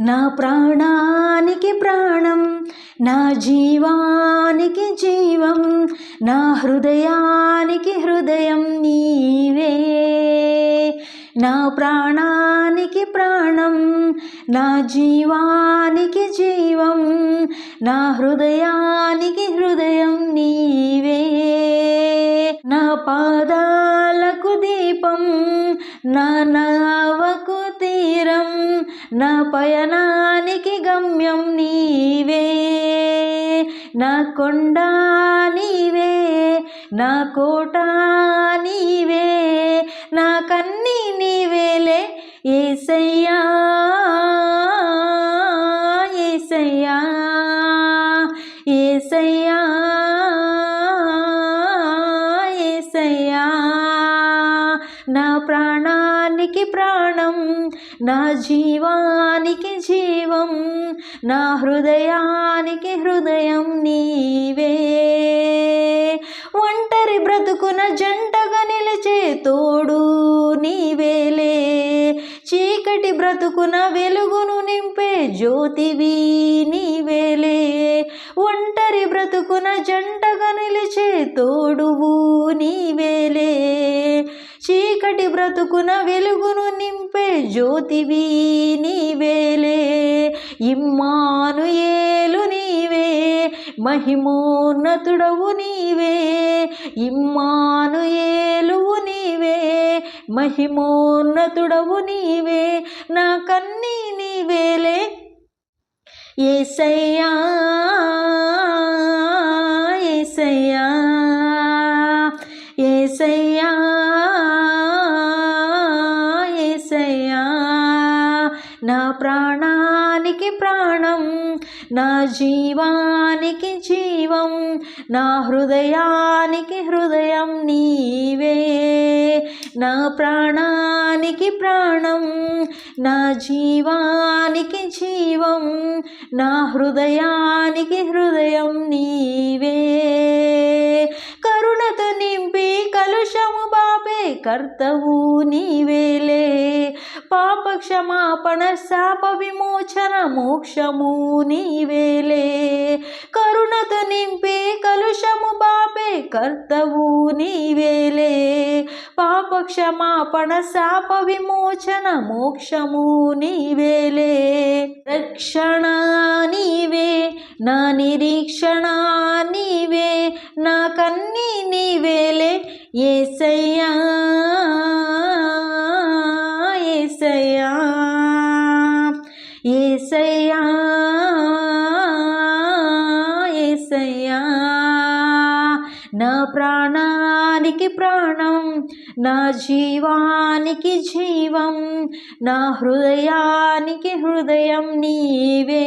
నా ప్రాణానికి ప్రాణం నా జీవానికి జీవం నా హృదయానికి హృదయం నీవే. నా ప్రాణానికి ప్రాణం నా జీవానికి జీవం నా హృదయానికి హృదయం నీవే. నా పాదాలకు దీపం నా నా నా పయనానికి గమ్యం నీవే నా కొండ నీవే నా కోట నీవే నా కన్నీ నీవేలే ఏసయ్యా ఏసయ్యా ఏసయ్యా. నా ప్రాణానికి ప్రాణం నా జీవానికి జీవం నా హృదయానికి హృదయం నీవే. ఒంటరి బ్రతుకున జంటగా నిలిచే తోడు నీవేలే చీకటి బ్రతుకున వెలుగును నింపే జ్యోతివి నీవేలే ఒంటరి బ్రతుకున జంటగా నిలిచే తోడువు నీవేలే చీకటి బ్రతుకున వెలుగును నింపే జ్యోతివి నీవేలే. ఇమ్మాను ఏలు నీవే మహిమోన్నతుడవు నీవే. ఇమ్మాను ఏలువు నీవే మహిమోన్నతుడవు నీవే నా కన్నీ నీవేలే. ఏసయ్యా నా ప్రాణానికి ప్రాణం నా జీవానికి జీవం నా హృదయానికి హృదయం నీవే. నా ప్రాణానికి ప్రాణం నా జీవానికి జీవం నా హృదయానికి హృదయం నీవే. కరుణతో నింపి కలుషము బాపే కర్తవు నీవేలే పాప క్షమాపణ శాప విమోచన మోక్షము నీవేలే. కరుణతో నింపి కలుషము బాపే కర్తవు నీవేలే. పాప క్షమాపణ శాప విమోచన మోక్షము నీవేలే. రక్షణ నీవే నా నిరీక్షణ నీవే నా కన్నీ నీవేలే. ఏసయ్యా ఏసయ్యా నా ప్రాణానికి ప్రాణం నా జీవానికి జీవం నా హృదయానికి హృదయం నీవే.